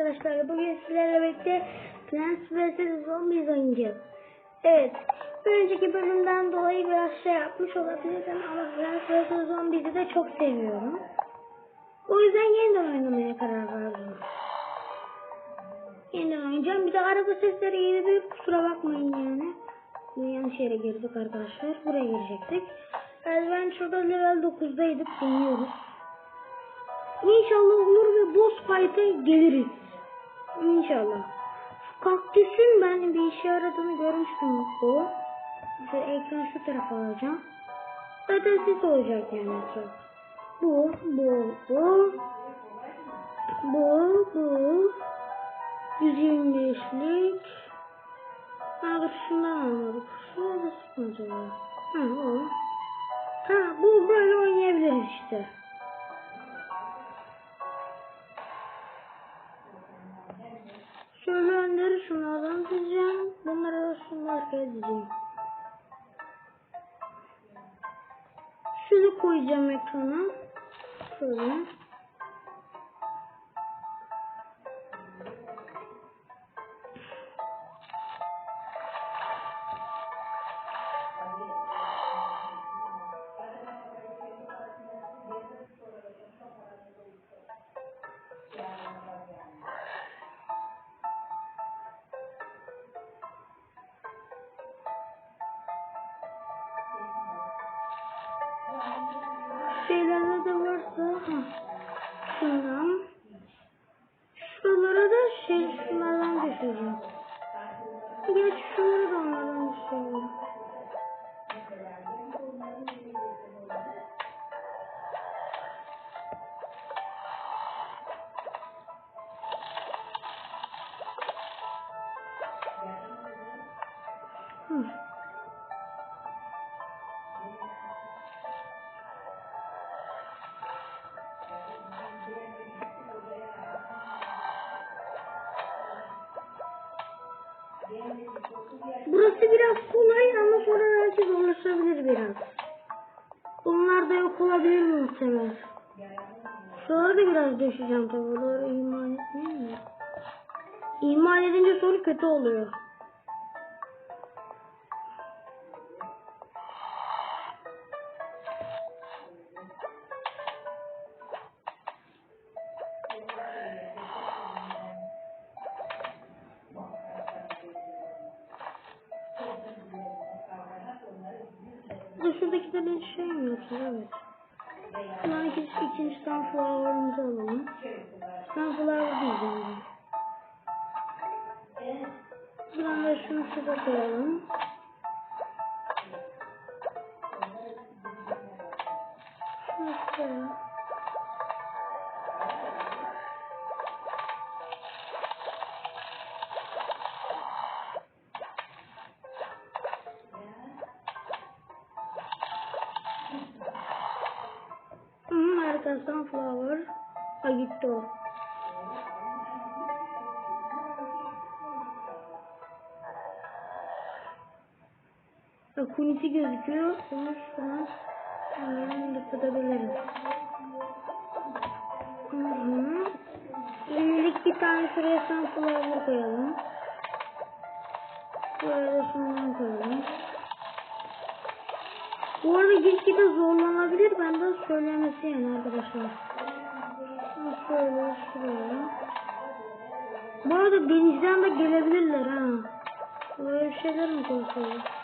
arkadaşlar. Bugün sizlerle birlikte Plants vs. Zombies oynayacağız. Evet. Önceki bölümden dolayı biraz şey yapmış olabilirim ama Plants vs. Zombies'i de çok seviyorum. O yüzden yeniden oynamaya karar verdim. Yeniden oynayacağım. Bir de araba sesleri gelebilir. Kusura bakmayın yani. Şimdi yanlış yere girdik arkadaşlar. Buraya girecektik. Şurada level 9'daydık. Deniyoruz. İnşallah olur ve boss fight'a geliriz. İnşallah. Şu kaktüsün ben bir işe yaradığını görmüştüm bu. İşte ekran şu tarafa alacağım. Zaten ses olacak yani etraf. Bu, bu, bu. Bu, bu. 125'lik. Ha dur şundan almadık. Şurada sıkma acaba. Ha o. Ha bu böyle oynayabiliriz işte. Dizeceğim. Şunu koyacağım ekrana. Şöyle. Geç şunları Bir de şuradakileri şey yapacağız? Evet. Bundan ikinci, ikinci sunflower'ımızı alalım. Sunflower diyeceğim ben. Buradan da şunu şurada koyalım. Kunisi gözüküyor. Da tutabiliriz. Hı hı. Şimdilik bir tane şuraya sunflower koyalım. Buraya da şundan koyalım. Bu arada gitgide zorlanabilir. Ben de söylemesi yani arkadaşlar. Şöyle şuraya. Bu arada denizden de gelebilirler ha. Böyle şeyler mi konuşuyoruz?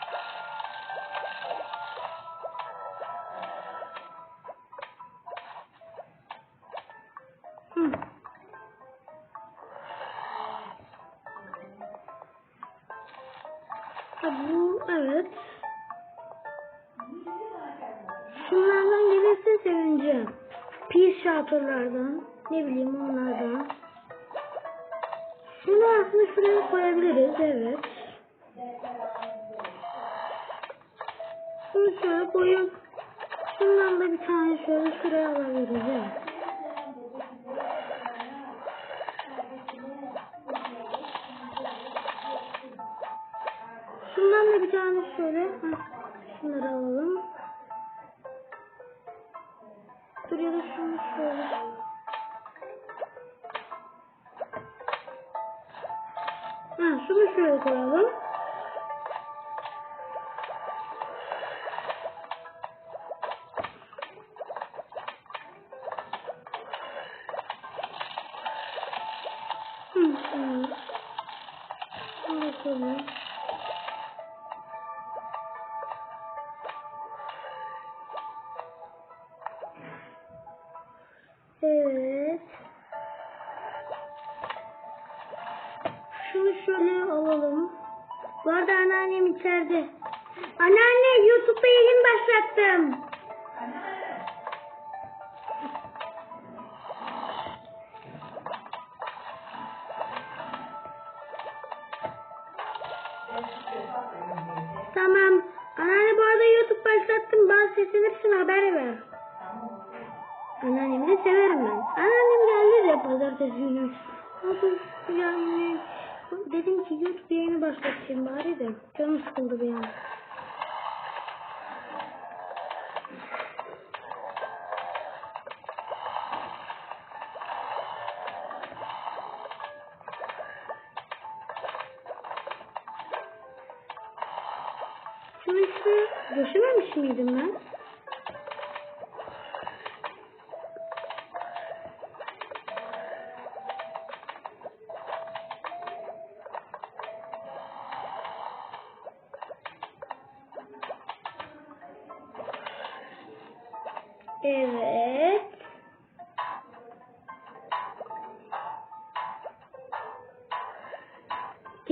Şatırlardan. Ne bileyim onlardan. Şunu aslında şuraya koyabiliriz. Evet. Bunu şöyle koyup şundan da bir tane şöyle şuraya alabiliriz. Evet. Şundan da bir tane şöyle. Şunları alalım. Ha, şunu şöyle koyalım. Bu arada anneannem içeride. Anneanne YouTube'da yayın başlattım.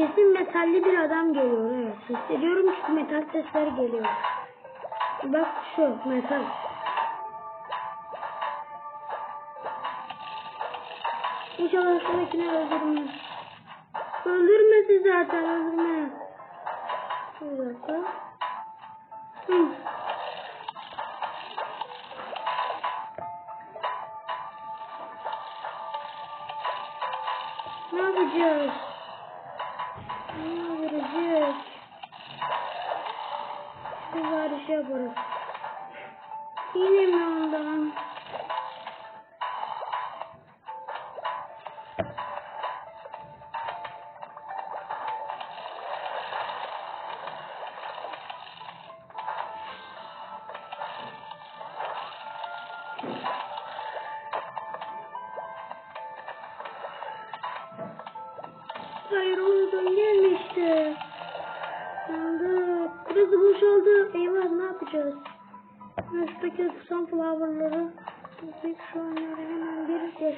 Kesin metalli bir adam geliyor. Evet. Hissediyorum çünkü metal sesler geliyor. Bak şu metal. İnşallah şuradakini öldürmez. Öldürmesi zaten öldürme. Bir dakika. Ne yapacağız? Şu bari şey yaparız. Yine mi ondan?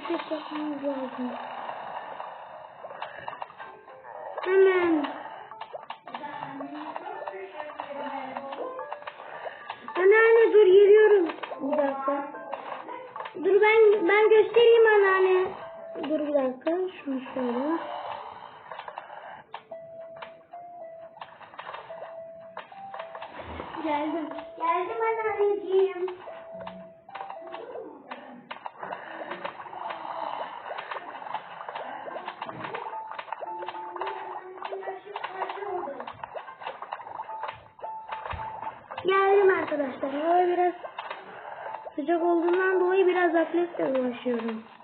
Destek yapmamız lazım. Hemen. Anneanne dur geliyorum. Bir dakika. Dur ben ben göstereyim anneanne. Dur bir dakika. Şunu şöyle. Geldim. Geldim anneanneciğim. Biraz atletle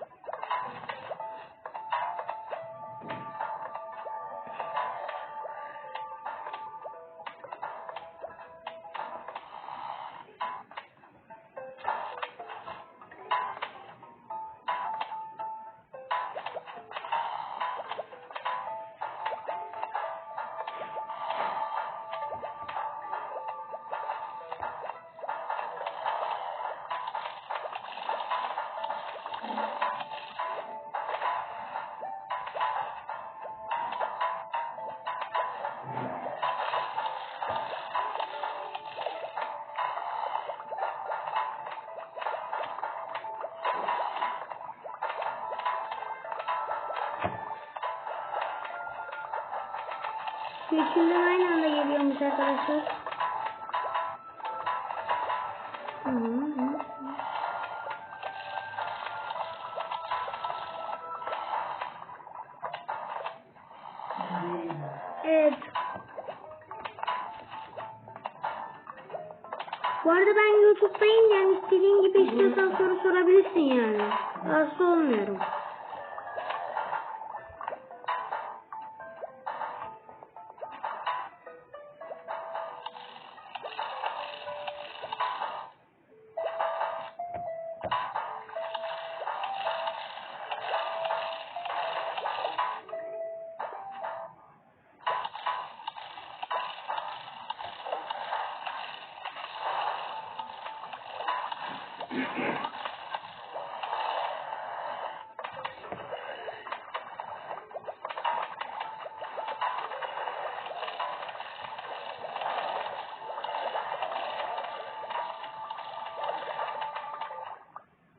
Üçünden aynı anda geliyormuş arkadaşlar.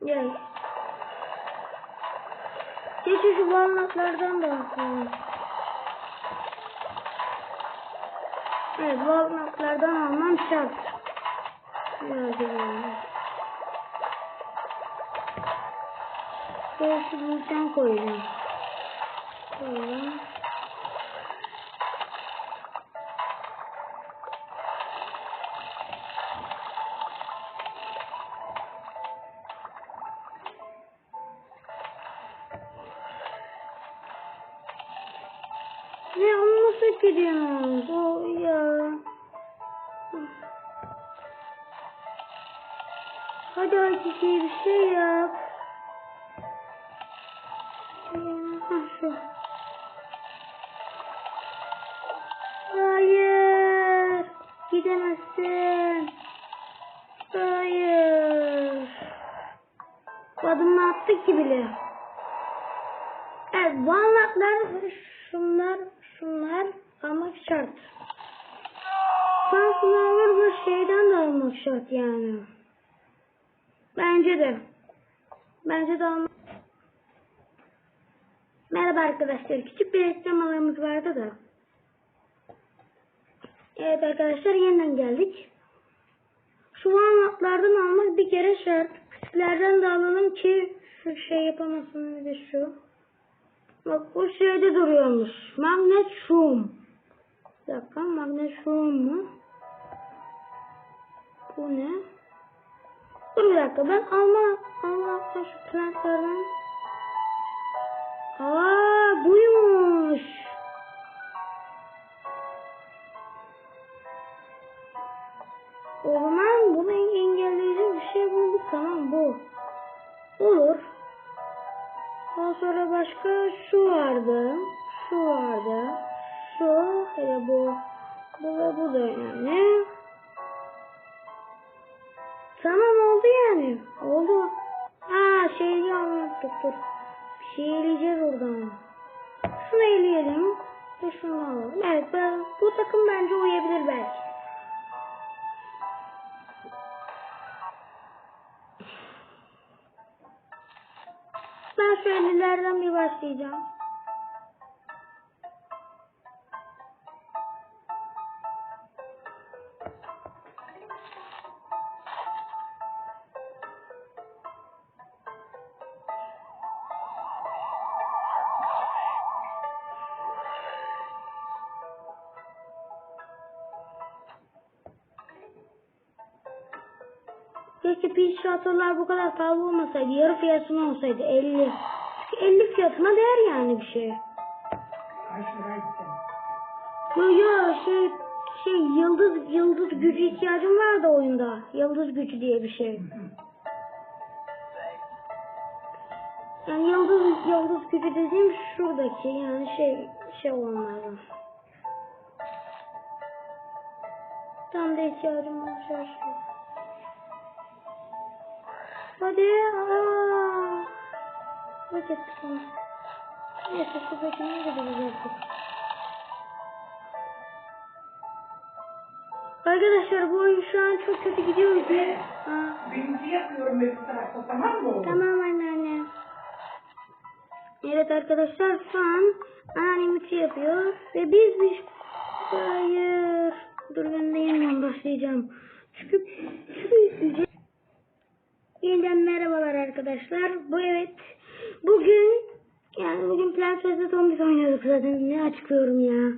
Gel. Geçin şu walnutlardan da bakalım. Evet walnutlardan almam şart. Biraz yani. Şöyle şu bulcan koyacağım. Şart yani. Bence de. Bence de almak. Merhaba arkadaşlar. Küçük bir esnemalarımız vardı da. Evet arkadaşlar yeniden geldik. Şu walnutlardan almak bir kere şart. Küçüklerden de alalım ki şu şey yapamasın bir şu. Bak bu şeyde duruyormuş. Magnesium. Bir dakika magnesium mu? Bu ne? Dur bir dakika ben alma alma şu plantlardan. Aa buymuş. O zaman bunu engelleyici bir şey bulduk tamam bu. Olur. Ondan sonra başka şu vardı. Şu vardı. Pil şatolar bu kadar pahalı olmasaydı. Yarı fiyatına olsaydı 50. Çünkü 50 fiyatına değer yani bir şey. Yo yo şey şey yıldız yıldız gücü ihtiyacım var da oyunda. Yıldız gücü diye bir şey. Yani yıldız yıldız gücü dediğim şuradaki yani şey şey olanlardan. Tam da ihtiyacım var şu an. Hadi aa. Bak ettik onu. Neyse şuradakini de bulacaktık. Arkadaşlar bu oyun şu an çok kötü gidiyor. Aa, Birinci yapıyorum tarafta tamam mı tamam anneanne. Evet arkadaşlar şu an anneannem ütü yapıyor ve biz bir hayır dur ben de yeniden başlayacağım. Çünkü çünkü yeniden merhabalar arkadaşlar. Bu evet bugün yani bugün Plants vs Zombies oynuyorduk zaten ne açıklıyorum ya.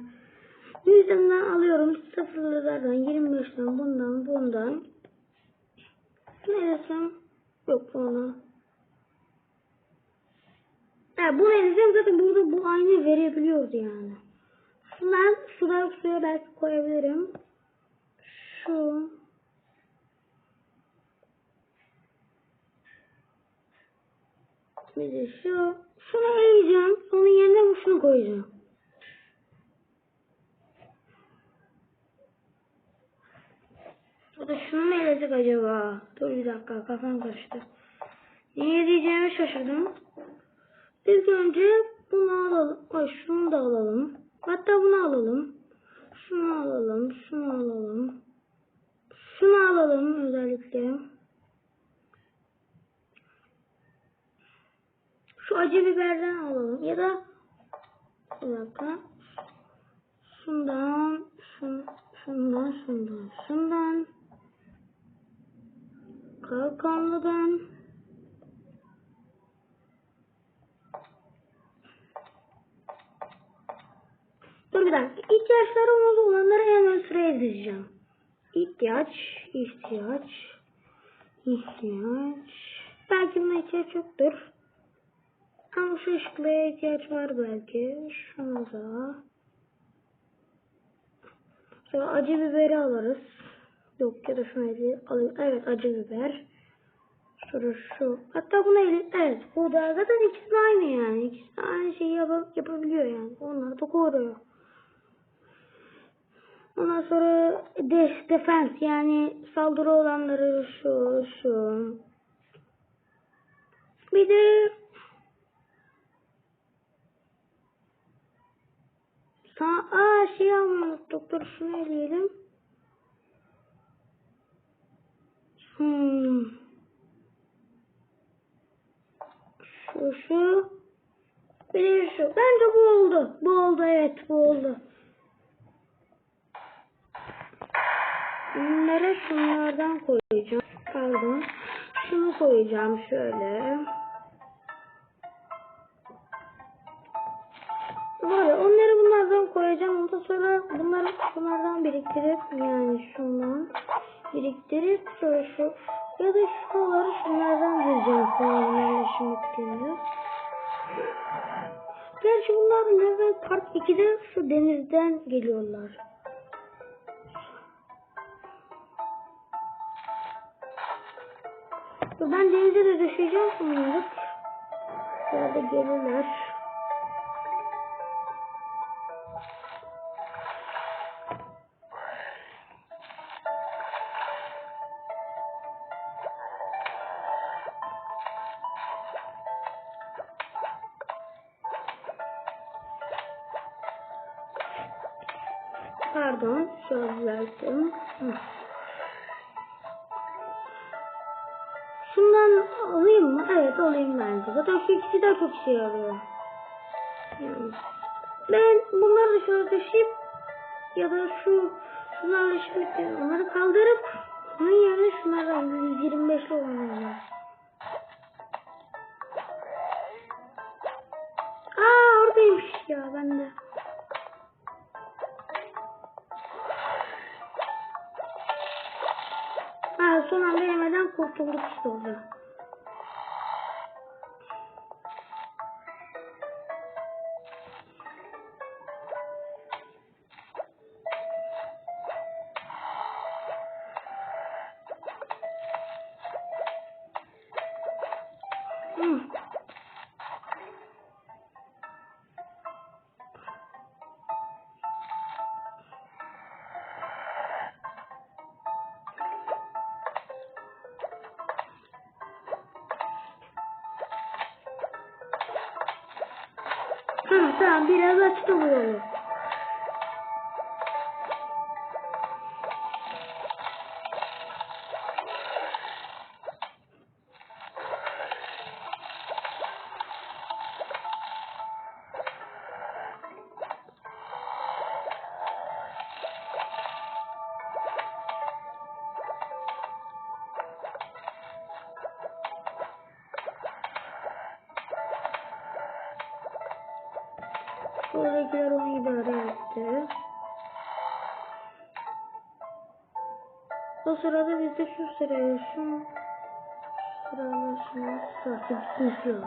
Yüzümden alıyorum sıfırlardan 25'ten bundan bundan. Ne desem yok bunu. Ha bu desem zaten burada bu aynı verebiliyoruz yani. Şundan suda suya belki koyabilirim. Şu. De şu. Şunu eğeceğim. Onun yerine bu şunu koyacağım. O da şunu mu eleyecek acaba? Dur bir dakika kafam karıştı. Niye diyeceğimi şaşırdım. İlk önce bunu alalım. Ay şunu da alalım. Hatta bunu alalım. Şunu alalım. Şunu alalım. Şunu alalım özellikle. Şu acı biberden alalım. Ya da bir dakika. Şundan, şun, şundan, şundan, şundan. Kalkanlıdan. Dur bir dakika. İhtiyaçları olmalı olanları hemen sıraya dizeceğim. İhtiyaç, ihtiyaç, ihtiyaç. Belki buna ihtiyaç yoktur. Ama şu ışıklığa ihtiyaç var belki. Şuna da. Sonra acı biberi alırız. Yok ya da şunu alayım. Evet acı biber. Sonra şu. Hatta bunu elim. Evet bu da zaten ikisi aynı yani. İkisi aynı şeyi yap yapabiliyor yani. Onlar da koruyor. Ondan sonra de defense yani saldırı olanları şu şu. Bir de Sa Aa şey almadık. Dur şunu eleyelim. Hmm. Şu şu. Bir şu. Bence bu oldu. Bu oldu evet bu oldu. Bunları şunlardan koyacağım. Pardon. Şunu koyacağım şöyle. Var ya onları bunlardan koyacağım. Ondan sonra bunları bunlardan biriktirip yani şundan biriktirip şöyle şu ya da şuraları şunlardan diyeceğim sonra yerleşim bittiğinde. Gerçi bunlar Level Park 2'de şu denizden geliyorlar. Ben denize de düşeceğim sanırım. Şöyle gelirler. Çok işe yarıyor. Yani. Ben bunları da şöyle taşıyıp ya da şu şunlarla şimdi onları kaldırıp onun yerine şunlardan 125'li olanlarla. Aa oradaymış ya bende. Ha son anda yemeden kurtulduk işte orada. Hı, tamam biraz açtı bu şu sıraya şu sırayla şunu saati gitmesi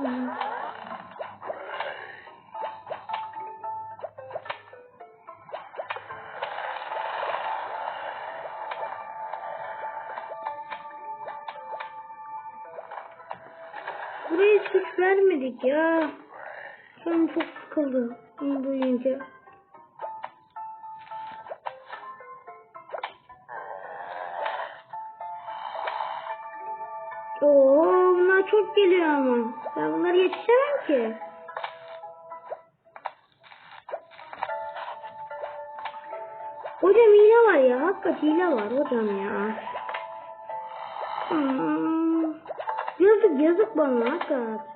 Buraya hiç güç vermedik ya. Canım çok sıkıldı bunu duyunca. Ben bunları yetişemem ki. Hocam hile var ya. Hakikaten hile var hocam ya. Hmm. Yazık yazık bana hakikaten.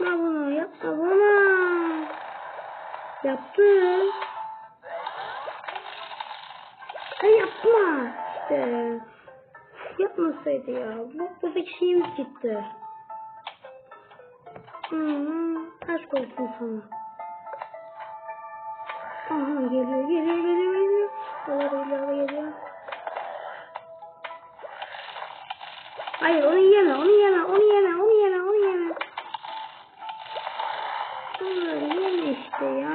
Yapma bunu. Yapma bunu. Yaptı. Ay yapma. İşte. Yapmasaydı ya. Bu bir şeyimiz gitti. Hmm, aşk olsun sana. Aha geliyor geliyor geliyor geliyor. Allah Allah geliyor. Hayır onu yeme, onu yeme, onu yeme, onu yeme. İşte ya.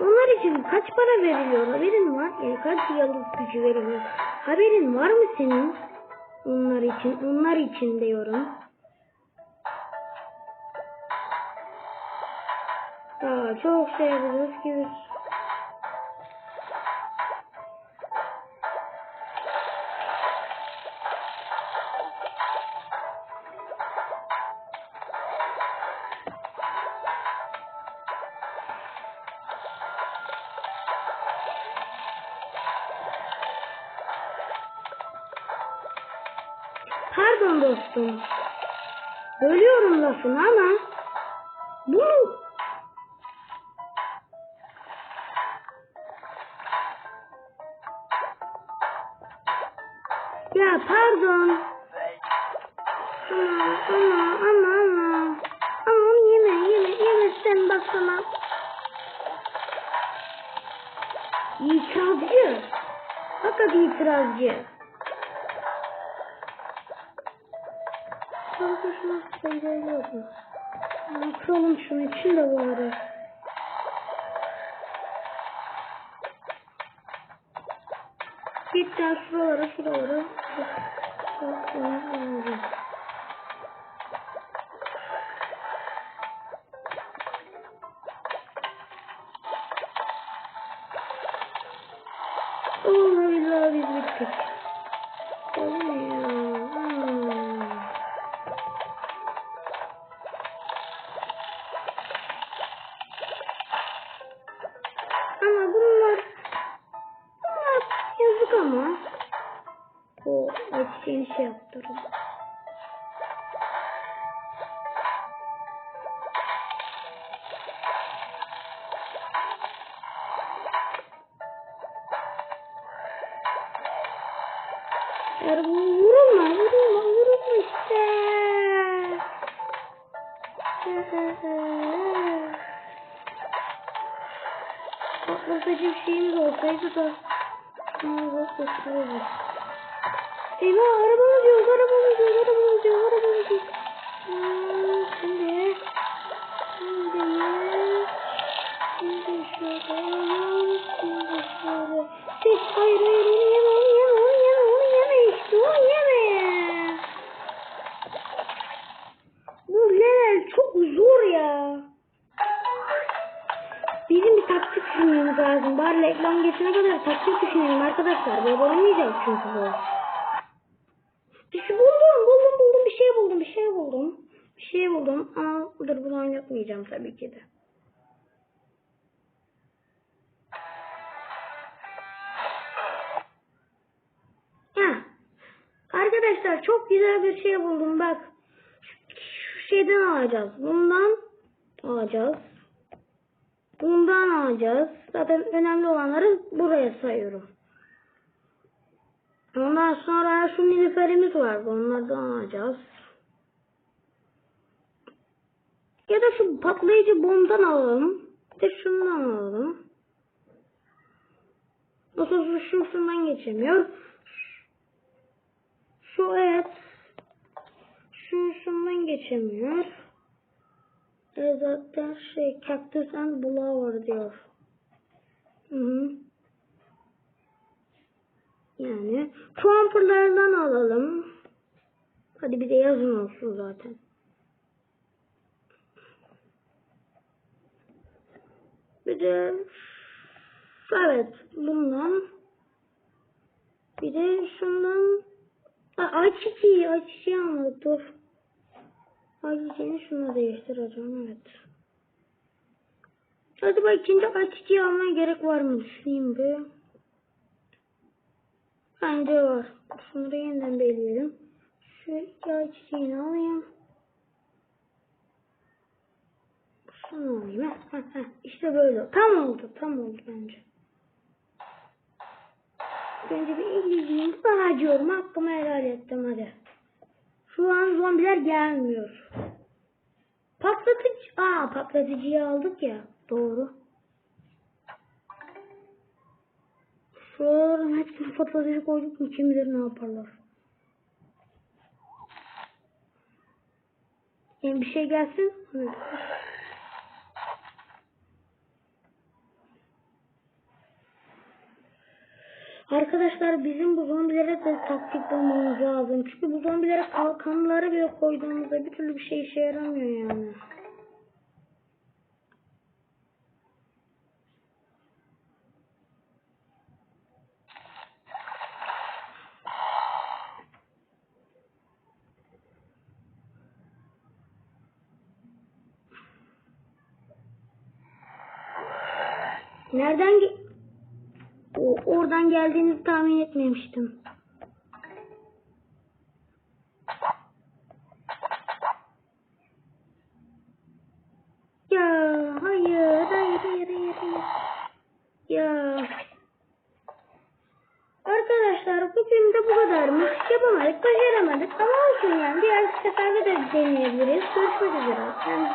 Onlar için kaç para veriliyor haberin var? Yani kaç yıldız gücü veriliyor? Haberin var mı senin? Onlar için, onlar için diyorum. Daha çok şey yapacağız gibi. Pardon dostum. Bölüyorum lafını ama bunu Bak, Teyze de. Mağazası gösteriyor. Eyvah araba alıyoruz, araba alıyoruz, araba alıyoruz, araba alıyoruz. Hmm, şimdi. Şimdi. Şimdi şöyle. Şimdi şöyle. Tek hayır hayır onu yeme onu yeme onu yeme onu yeme işte onu yeme. Bu level çok zor ya düşünmemiz lazım. Bari reklam geçene kadar taktik düşünelim arkadaşlar. Böyle olamayacak çünkü bu. Şey buldum, buldum, buldum. Bir şey buldum, bir şey buldum. Bir şey buldum ama dur bunu oynatmayacağım tabii ki de. Ha. Arkadaşlar çok güzel bir şey buldum bak. Şu, şu şeyden alacağız. Bundan alacağız. Bundan alacağız. Zaten önemli olanları buraya sayıyorum. Ondan sonra şu nilüferimiz vardı. Onlardan alacağız. Ya da şu patlayıcı bombadan alalım. De şundan alalım. Nasıl şu şundan geçemiyor. Şu evet. Şu şundan geçemiyor. E zaten şey cactus and blower diyor. Hı hı. Yani trumperlardan alalım. Hadi bir de yazın olsun zaten. Bir de evet bundan bir de şundan Aa, ayçiçeği ayçiçeği almadık dur. Ayçiçeğini şununla değiştireceğim evet. Acaba ikinci ayçiçeği almaya gerek var mı düşüneyim bir. Bence var. Şunları yeniden belirleyelim. Şu iki ayçiçeğini alayım. Şunu alayım. Heh, heh. İşte böyle. Tam oldu. Tam oldu bence. Önce bir izleyeyim. Harcıyorum. Hakkımı helal ettim hadi. Şu an zombiler gelmiyor. Patlatıcı. Aa patlatıcıyı aldık ya. Doğru. Şuraların hepsini patlatıcı koyduk mu kim bilir ne yaparlar. Yani bir şey gelsin. Evet. Arkadaşlar bizim bu zombilere de taktik bulmamız lazım. Çünkü bu zombilere kalkanları bile koyduğumuzda bir türlü bir şey işe yaramıyor yani. O, oradan geldiğinizi tahmin etmemiştim. Ya hayır hayır hayır hayır hayır. Ya. Arkadaşlar bugün de bu kadarmış. Yapamadık, başaramadık ama olsun yani. Diğer seferde de deneyebiliriz. Görüşmek üzere.